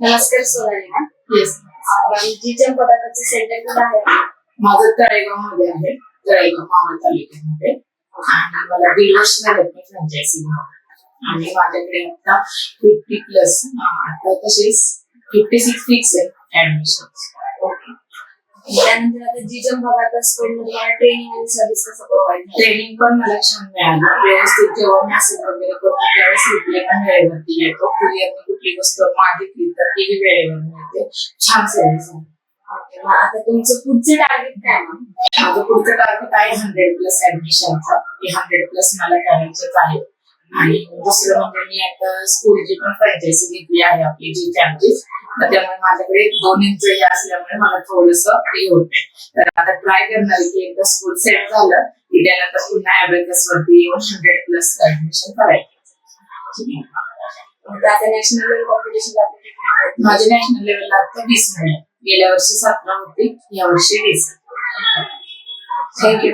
नमस्कार Sonali ma'am yes जिजम पदार्थाचं सेंटर कुठं आहे? माझं तळेगावमध्ये आहे. तळेगाव मावळ तालुक्यामध्ये. आणि मला दीड वर्ष झालेत मी आणि माझ्याकडे आता फिफ्टी प्लस आता तसेच फिफ्टी सिक्स फिक्स आहे ऍडमिशन त्यानंतर आता जिजम पदार्थ स्कूल मध्ये मला ट्रेनिंग आणि सर्व्हिस कसं प्रोव्हाइड ट्रेनिंग पण मला छान मिळालं. व्यवस्थित जेव्हा मेसेज वगैरे करतो त्यावेळेस रिप्लाय पण वेळेवरती येतो कुरिअरने कुठली वस्तू मागितली तर तीही वेळेवर मिळते छान सर्व्हिस आहे. आता तुमचं पुढचं टार्गेट काय मॅम माझं पुढचं टार्गेट आहे हंड्रेड प्लस ऍडमिशनचं हे हंड्रेड प्लस मला करायचंच आहे. आणि दुसरं म्हणजे मी आता स्कूलची पण फ्रँचायसी घेतली आहे आपली जी तर त्यामुळे माझ्याकडे दोन इंच हे असल्यामुळे मला थोडस हे होते तर आता ट्राय करणार की एकदा स्कूल सेट झालं की त्यानंतर पुन्हा ऍबेकस वरती येऊन हंड्रेड प्लस ऍडमिशन करायचं. आता नॅशनल कॉम्पिटिशनला माझे नॅशनल लेवलला आता वीस मिळाले गेल्या वर्षी सतरा होते या वर्षी वीस. थँक्यू